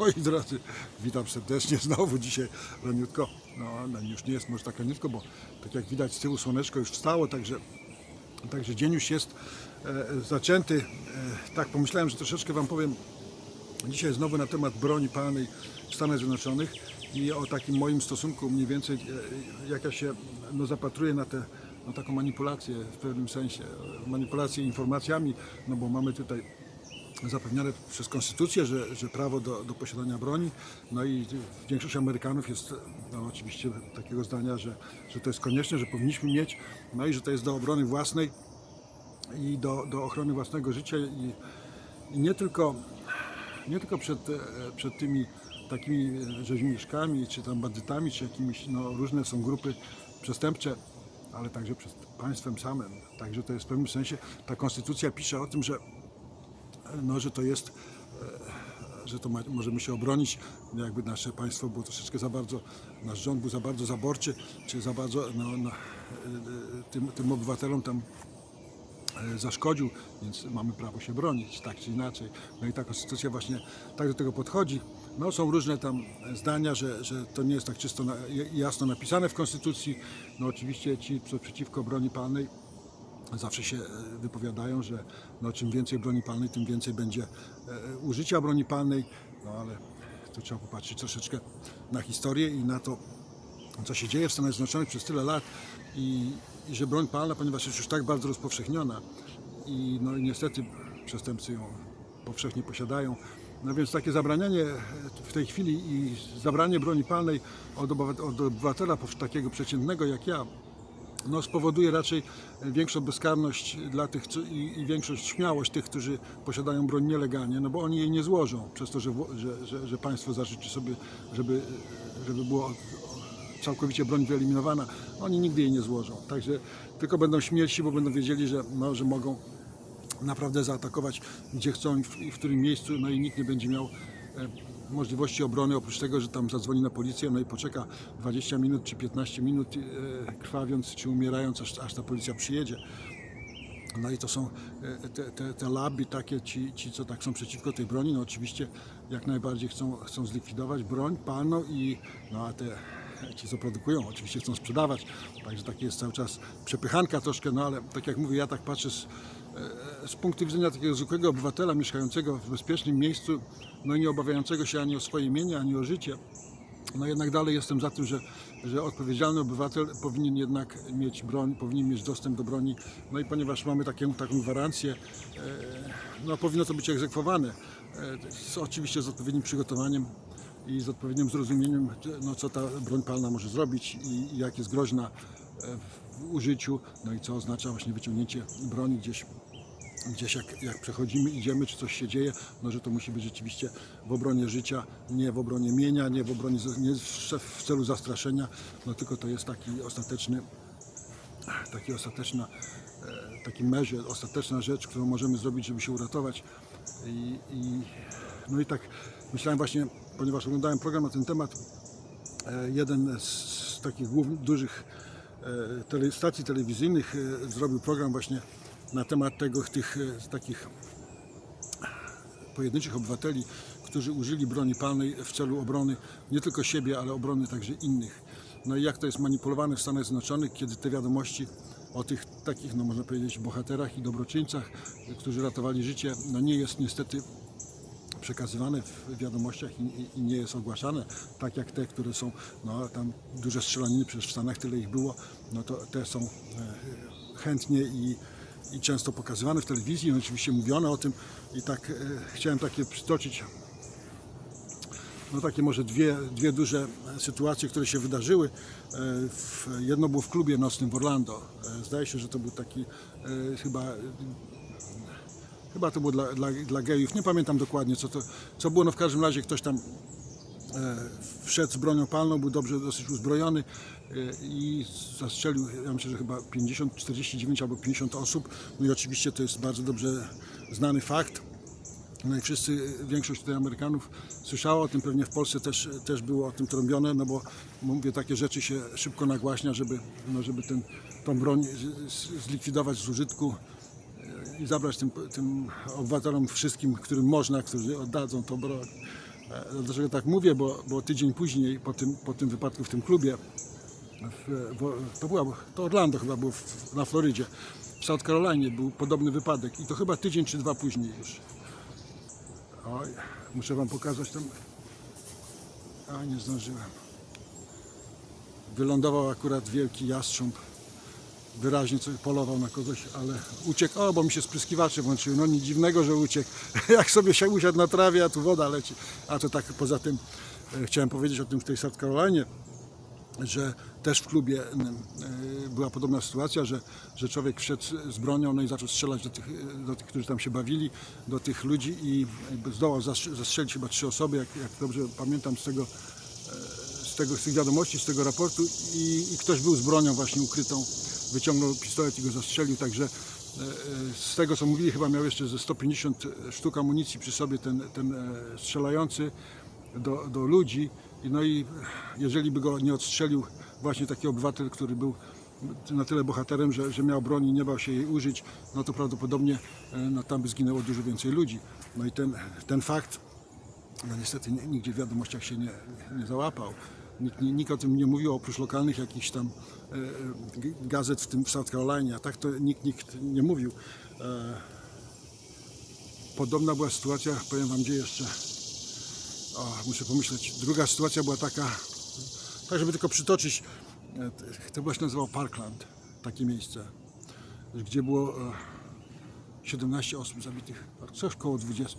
Moi drodzy, witam serdecznie znowu dzisiaj raniutko. No, no już nie jest może tak raniutko, bo tak jak widać z tyłu słoneczko już wstało, także, także dzień już jest e, zaczęty. E, tak pomyślałem, że troszeczkę Wam powiem dzisiaj znowu na temat broni palnej w Stanach Zjednoczonych i o takim moim stosunku mniej więcej, e, jak ja się no, zapatruję na tę no, taką manipulację w pewnym sensie, manipulację informacjami, no bo mamy tutaj zapewnione przez konstytucję, że, że prawo do, do posiadania broni, no i większość Amerykanów jest no, oczywiście takiego zdania, że, że to jest konieczne, że powinniśmy mieć, no i że to jest do obrony własnej i do, do ochrony własnego życia. I, i nie tylko, nie tylko przed, e, przed tymi takimi rzeźmieszkami, czy tam bandytami, czy jakimiś, no różne są grupy przestępcze, ale także przed państwem samym. Także to jest w pewnym sensie, ta konstytucja pisze o tym, że no, że to jest, e, że to ma, możemy się obronić, jakby nasze państwo było troszeczkę za bardzo, nasz rząd był za bardzo zaborczy, czy za bardzo no, no, e, e, tym, tym obywatelom tam zaszkodził, więc mamy prawo się bronić, tak czy inaczej. No i ta konstytucja właśnie tak do tego podchodzi. No są różne tam zdania, że, że to nie jest tak czysto na, jasno napisane w konstytucji. No oczywiście ci co przeciwko broni palnej zawsze się e, wypowiadają, że no, czym więcej broni palnej, tym więcej będzie e, użycia broni palnej, no ale tu trzeba popatrzeć troszeczkę na historię i na to, co się dzieje w Stanach Zjednoczonych przez tyle lat i, i że broń palna, ponieważ jest już tak bardzo rozpowszechniona i no i niestety przestępcy ją powszechnie posiadają, no więc takie zabranianie w tej chwili i zabranie broni palnej od obywa- od obywatela takiego przeciętnego jak ja, no, spowoduje raczej większą bezkarność dla tych i, i większą śmiałość tych, którzy posiadają broń nielegalnie, no bo oni jej nie złożą przez to, że, że, że, że państwo zażyczy sobie, żeby, żeby było całkowicie broń wyeliminowana. Oni nigdy jej nie złożą. Także tylko będą śmierci, bo będą wiedzieli, że, no, że mogą naprawdę zaatakować gdzie chcą i w, i w którym miejscu, no i nikt nie będzie miał e, możliwości obrony, oprócz tego, że tam zadzwoni na policję, no i poczeka 20 minut czy 15 minut e, krwawiąc czy umierając, aż, aż ta policja przyjedzie. No i to są e, te, te, te laby takie, ci, ci co tak są przeciwko tej broni, no oczywiście jak najbardziej chcą, chcą zlikwidować broń palną i no a te ci co produkują oczywiście chcą sprzedawać, także takie jest cały czas przepychanka troszkę, no ale tak jak mówię, ja tak patrzę z, z punktu widzenia takiego zwykłego obywatela mieszkającego w bezpiecznym miejscu, no i nie obawiającego się ani o swoje mienie, ani o życie, no jednak dalej jestem za tym, że, że odpowiedzialny obywatel powinien jednak mieć broń, powinien mieć dostęp do broni. No i ponieważ mamy taką, taką gwarancję, e, no powinno to być egzekwowane. E, z, oczywiście z odpowiednim przygotowaniem i z odpowiednim zrozumieniem, no, co ta broń palna może zrobić i, i jak jest groźna e, w użyciu, no i co oznacza właśnie wyciągnięcie broni gdzieś gdzieś jak, jak przechodzimy, idziemy, czy coś się dzieje, no że to musi być rzeczywiście w obronie życia, nie w obronie mienia, nie w obronie, nie w celu zastraszenia, no tylko to jest taki ostateczny, taki ostateczna, e, taki measure, ostateczna rzecz, którą możemy zrobić, żeby się uratować. I, i, no i tak myślałem właśnie, ponieważ oglądałem program na ten temat, e, jeden z takich głównych, dużych e, stacji telewizyjnych zrobił program właśnie na temat tego, tych e, takich pojedynczych obywateli, którzy użyli broni palnej w celu obrony nie tylko siebie, ale obrony także innych. No i jak to jest manipulowane w Stanach Zjednoczonych, kiedy te wiadomości o tych takich, no można powiedzieć, bohaterach i dobroczyńcach, którzy ratowali życie, no nie jest niestety przekazywane w wiadomościach i, i, i nie jest ogłaszane, tak jak te, które są, no tam duże strzelaniny, przecież w Stanach tyle ich było, no to te są e, chętnie i, i często pokazywane w telewizji, oczywiście mówione o tym i tak e, chciałem takie przytoczyć no takie może dwie, dwie duże sytuacje, które się wydarzyły. E, W, jedno było w klubie nocnym w Orlando. E, Zdaje się, że to był taki e, chyba Chyba to było dla, dla, dla gejów, nie pamiętam dokładnie co to co było, no w każdym razie ktoś tam wszedł z bronią palną, był dobrze dosyć uzbrojony e, i zastrzelił, ja myślę, że chyba 50, 49 albo 50 osób. No i oczywiście to jest bardzo dobrze znany fakt. No i wszyscy, większość tutaj Amerykanów słyszała o tym, pewnie w Polsce też, też było o tym trąbione, no bo mówię, takie rzeczy się szybko nagłaśnia, żeby, no żeby ten, tą broń zlikwidować z użytku i zabrać tym, tym obywatelom wszystkim, którym można, którzy oddadzą tą broń. E, Dlaczego tak mówię? Bo, bo tydzień później, po tym, po tym wypadku w tym klubie, w, to, była, to Orlando chyba było w, na Florydzie, w South Carolinie był podobny wypadek i to chyba tydzień czy dwa później już. Oj, muszę wam pokazać tam. A nie zdążyłem. Wylądował akurat wielki jastrząb. Wyraźnie coś polował na kogoś, ale uciekł. O, bo mi się spryskiwacze włączyły. No nic dziwnego, że uciekł. Jak sobie się usiadł na trawie, a tu woda leci. A to tak poza tym e, chciałem powiedzieć o tym w tej South Carolinie że też w klubie e, była podobna sytuacja, że, że człowiek wszedł z bronią no i zaczął strzelać do tych, do tych, którzy tam się bawili, do tych ludzi i zdołał zastrz- zastrzelić chyba trzy osoby, jak, jak dobrze pamiętam z tego, e, z tego, z tych wiadomości, z tego raportu i, i ktoś był z bronią właśnie ukrytą, wyciągnął pistolet i go zastrzelił, także e, e, z tego co mówili chyba miał jeszcze ze 150 sztuk amunicji przy sobie ten, ten e, strzelający do, do ludzi. No i jeżeli by go nie odstrzelił właśnie taki obywatel, który był na tyle bohaterem, że, że miał broń i nie bał się jej użyć, no to prawdopodobnie no, tam by zginęło dużo więcej ludzi. No i ten, ten fakt no niestety ni- nigdzie w wiadomościach się nie, nie załapał. Nikt, nikt o tym nie mówił, oprócz lokalnych jakichś tam e, e, gazet w tym w South Carolinie, a tak to nikt, nikt nie mówił. E, podobna była sytuacja, powiem wam gdzie jeszcze, o, muszę pomyśleć. Druga sytuacja była taka, tak żeby tylko przytoczyć, to się nazywał Parkland, takie miejsce, gdzie było e, 17 osób zabitych, coś koło 20.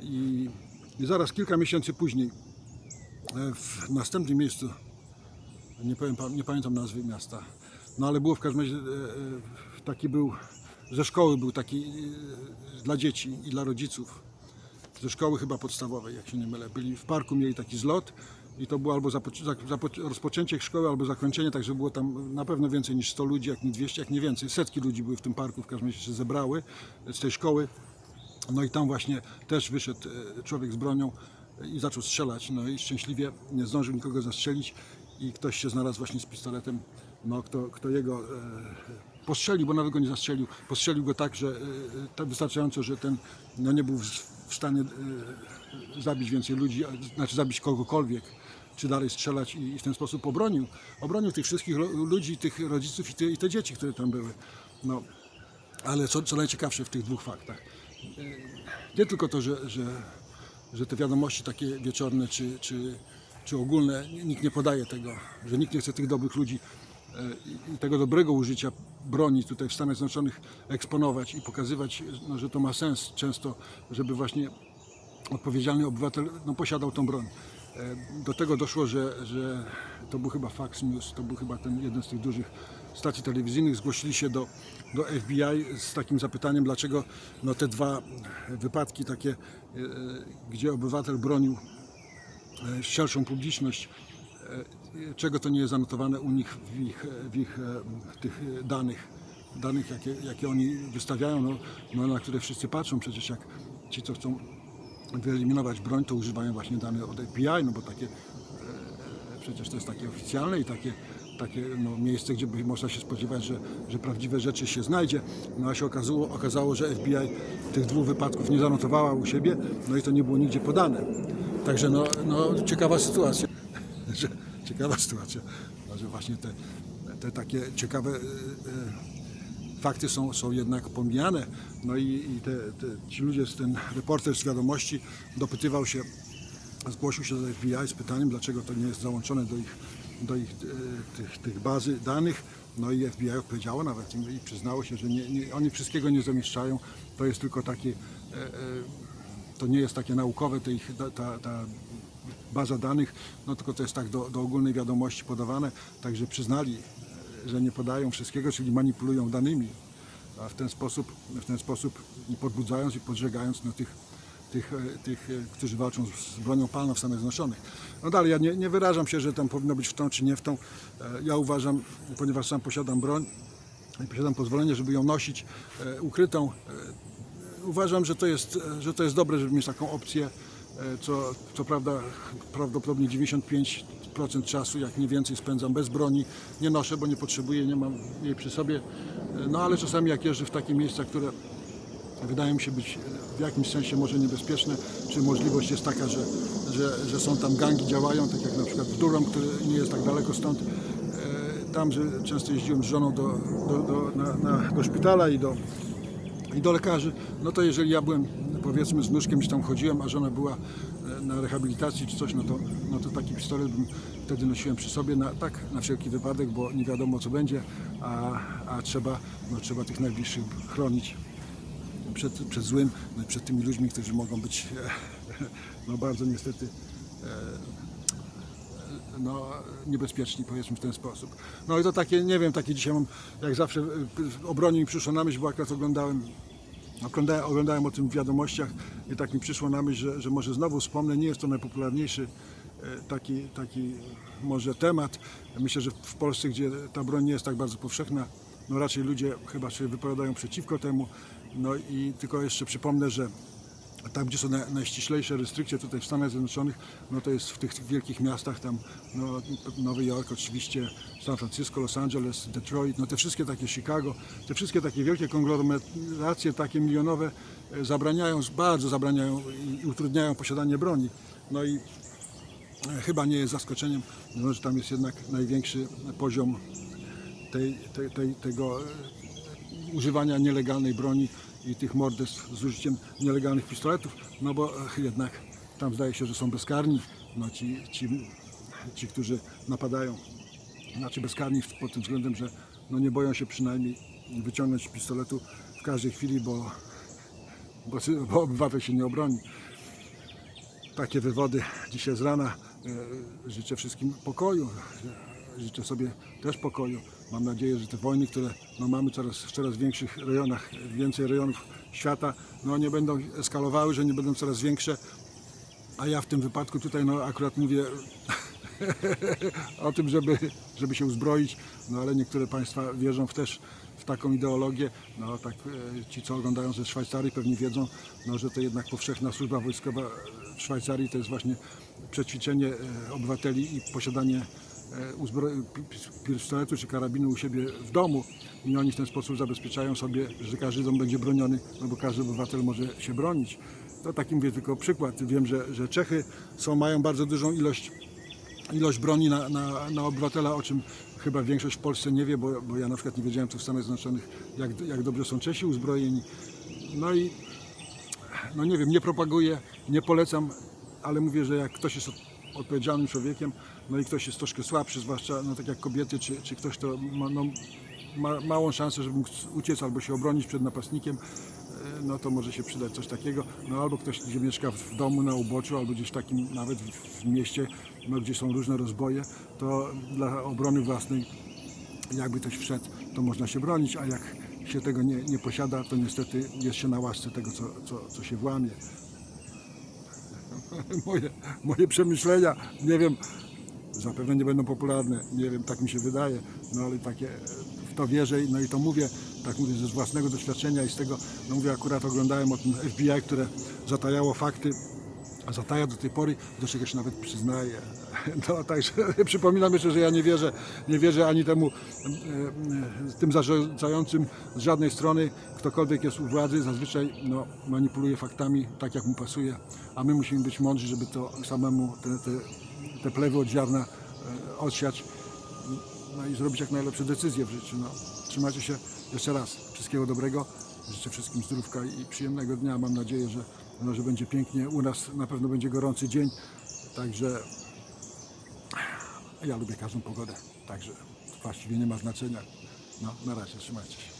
I, I zaraz kilka miesięcy później w następnym miejscu, nie, powiem, nie pamiętam nazwy miasta, no ale było w każdym razie, e, e, taki był, ze szkoły był taki e, dla dzieci i dla rodziców, ze szkoły chyba podstawowej, jak się nie mylę. Byli w parku, mieli taki zlot i to było albo rozpoczęcie szkoły, albo zakończenie, także było tam na pewno więcej niż 100 ludzi, jak nie 200, jak nie więcej. Setki ludzi były w tym parku, w każdym razie się zebrały z tej szkoły. No i tam właśnie też wyszedł e, człowiek z bronią i zaczął strzelać. No i szczęśliwie nie zdążył nikogo zastrzelić i ktoś się znalazł właśnie z pistoletem, no kto, kto jego e, postrzelił, bo nawet go nie zastrzelił. Postrzelił go tak, że e, tak wystarczająco, że ten no nie był w, w stanie e, zabić więcej ludzi, a- znaczy zabić kogokolwiek czy dalej strzelać i, w ten sposób obronił. Obronił tych wszystkich ludzi, tych rodziców i te, i te dzieci, które tam były. No, ale co, co najciekawsze w tych dwóch faktach, e, nie tylko to, że, że, że te wiadomości takie wieczorne czy, czy, czy ogólne, nikt nie podaje tego, że nikt nie chce tych dobrych ludzi e, i- tego dobrego użycia broni tutaj w Stanach Zjednoczonych eksponować i pokazywać, no, że to ma sens często, żeby właśnie odpowiedzialny obywatel no, posiadał tą broń. E, Do tego doszło, że, że to był chyba Fox News, to był chyba ten jeden z tych dużych stacji telewizyjnych, zgłosili się do, do FBI z takim zapytaniem, dlaczego no, te dwa wypadki takie, e, gdzie obywatel bronił e, szerszą publiczność, e, czego to nie jest zanotowane u nich w ich, w ich tych danych, danych jakie, jakie oni wystawiają, no, no, na które wszyscy patrzą. Przecież jak ci, co chcą wyeliminować broń, to używają właśnie danych od FBI, no bo takie, przecież to jest takie oficjalne i takie, takie no, miejsce, gdzie by można się spodziewać, że, że prawdziwe rzeczy się znajdzie. No a się okazało, okazało, że FBI tych dwóch wypadków nie zanotowała u siebie, no i to nie było nigdzie podane. Także no, no ciekawa sytuacja. ciekawa sytuacja, no, że właśnie te, te takie ciekawe e, e, fakty są, są jednak pomijane. No i, i te, te, ci ludzie, ten reporter z wiadomości dopytywał się, zgłosił się do FBI z pytaniem, dlaczego to nie jest załączone do ich, do ich e, tych, tych bazy danych. No i FBI odpowiedziało nawet im i przyznało się, że nie, nie, oni wszystkiego nie zamieszczają. To jest tylko takie, e, e, to nie jest takie naukowe, te ich, ta, ta, baza danych, no tylko to jest tak do, do ogólnej wiadomości podawane, także przyznali, że nie podają wszystkiego, czyli manipulują danymi, a w ten sposób, w ten sposób podbudzając i podżegając no, tych, tych, e, tych, e, którzy walczą z bronią palną w Stanach Zjednoczonych. No dalej, ja nie, nie wyrażam się, że tam powinno być w tą czy nie w tą. E, Ja uważam, ponieważ sam posiadam broń i posiadam pozwolenie, żeby ją nosić ukrytą, uważam, że to jest, że to jest dobre, żeby mieć taką opcję, co, co prawda prawdopodobnie 95% czasu, jak nie więcej, spędzam bez broni. Nie noszę, bo nie potrzebuję, nie mam jej przy sobie. No ale czasami jak jeżdżę w takie miejsca, które wydają się być w jakimś sensie może niebezpieczne, czy możliwość jest taka, że, że, że są tam gangi działają, tak jak na przykład w Durham, który nie jest tak daleko stąd. E, Tam, że często jeździłem z żoną do, do, do, na, na, do szpitala i do, i do lekarzy, no to jeżeli ja byłem powiedzmy z nóżkiem, gdzieś tam chodziłem, a żona była e, na rehabilitacji czy coś, no to, no to taki pistolet bym wtedy nosiłem przy sobie na, tak na wszelki wypadek, bo nie wiadomo co będzie, a, a trzeba, no, trzeba tych najbliższych chronić przed, przed złym, no i przed tymi ludźmi, którzy mogą być e, no bardzo niestety no, niebezpieczni, powiedzmy w ten sposób. No i to takie, nie wiem, takie dzisiaj mam, jak zawsze y, o broni mi przyszło na myśl, bo akurat oglądałem, oglądałem, oglądałem o tym w wiadomościach i tak mi przyszło na myśl, że, że może znowu wspomnę, nie jest to najpopularniejszy e, taki, taki może temat. Myślę, że w Polsce, gdzie ta broń nie jest tak bardzo powszechna, no raczej ludzie chyba się wypowiadają przeciwko temu. No i tylko jeszcze przypomnę, że tam, gdzie są na, najściślejsze restrykcje tutaj w Stanach Zjednoczonych, no to jest w tych wielkich miastach, tam no, Nowy Jork oczywiście, San Francisco, Los Angeles, Detroit, no te wszystkie takie Chicago, te wszystkie takie wielkie konglomeracje, takie milionowe e, zabraniają, bardzo zabraniają i, i utrudniają posiadanie broni. No i e, chyba nie jest zaskoczeniem, no, że tam jest jednak największy poziom tej, tej, tej, tego e, używania nielegalnej broni i tych morderstw z użyciem nielegalnych pistoletów, no bo e, jednak tam zdaje się, że są bezkarni, no ci, ci, ci którzy napadają, znaczy bezkarni pod tym względem, że no nie boją się przynajmniej wyciągnąć pistoletu w każdej chwili, bo, bo, bo obywatel się nie obroni. Takie wywody dzisiaj z rana. E, Życzę wszystkim pokoju. Życzę sobie też pokoju. Mam nadzieję, że te wojny, które no, mamy coraz, w coraz większych rejonach, więcej rejonów świata, no, nie będą eskalowały, że nie będą coraz większe. A ja w tym wypadku tutaj no, akurat mówię o tym, żeby, żeby się uzbroić, no ale niektóre państwa wierzą w też w taką ideologię, no tak e, ci co oglądają ze Szwajcarii pewnie wiedzą, no, że to jednak powszechna służba wojskowa w Szwajcarii to jest właśnie przećwiczenie e, obywateli i posiadanie pistoletu czy karabinu u siebie w domu i oni w ten sposób zabezpieczają sobie, że każdy dom będzie broniony, no bo każdy obywatel może się bronić. To taki mówię tylko przykład. Wiem, że, że Czechy są, mają bardzo dużą ilość ilość broni na, na, na obywatela, o czym chyba większość w Polsce nie wie, bo, bo ja na przykład nie wiedziałem tu w Stanach Zjednoczonych, jak, jak dobrze są Czesi uzbrojeni. No i no nie wiem, nie propaguję, nie polecam, ale mówię, że jak ktoś jest od- odpowiedzialnym człowiekiem, no i ktoś jest troszkę słabszy, zwłaszcza no, tak jak kobiety, czy, czy ktoś, kto ma, no, ma małą szansę, żeby mógł uciec albo się obronić przed napastnikiem, e, no to może się przydać coś takiego. No albo ktoś, gdzie mieszka w domu na uboczu, albo gdzieś takim nawet w, w mieście, no, gdzie są różne rozboje, to dla obrony własnej jakby ktoś wszedł, to można się bronić, a jak się tego nie, nie posiada, to niestety jest się na łasce tego, co, co, co się włamie. Moje, moje przemyślenia, nie wiem, zapewne nie będą popularne, nie wiem, tak mi się wydaje, no ale takie w to wierzę, no i to mówię, tak mówię ze własnego doświadczenia i z tego, no mówię, akurat oglądałem o tym FBI, które zatajało fakty, a zataja do tej pory, do czego się nawet przyznaje. No także przypominam jeszcze, że ja nie wierzę, nie wierzę ani temu e, e, tym zarządzającym z żadnej strony, ktokolwiek jest u władzy, zazwyczaj no, manipuluje faktami tak jak mu pasuje, a my musimy być mądrzy, żeby to samemu te, te, te plewy od ziarna e, odsiać no i zrobić jak najlepsze decyzje w życiu. No. Trzymajcie się jeszcze raz. Wszystkiego dobrego. Życzę wszystkim zdrówka i przyjemnego dnia. Mam nadzieję, że, no, że będzie pięknie. U nas na pewno będzie gorący dzień. Także ja lubię każdą pogodę. Także właściwie nie ma znaczenia. No, na razie, trzymajcie się.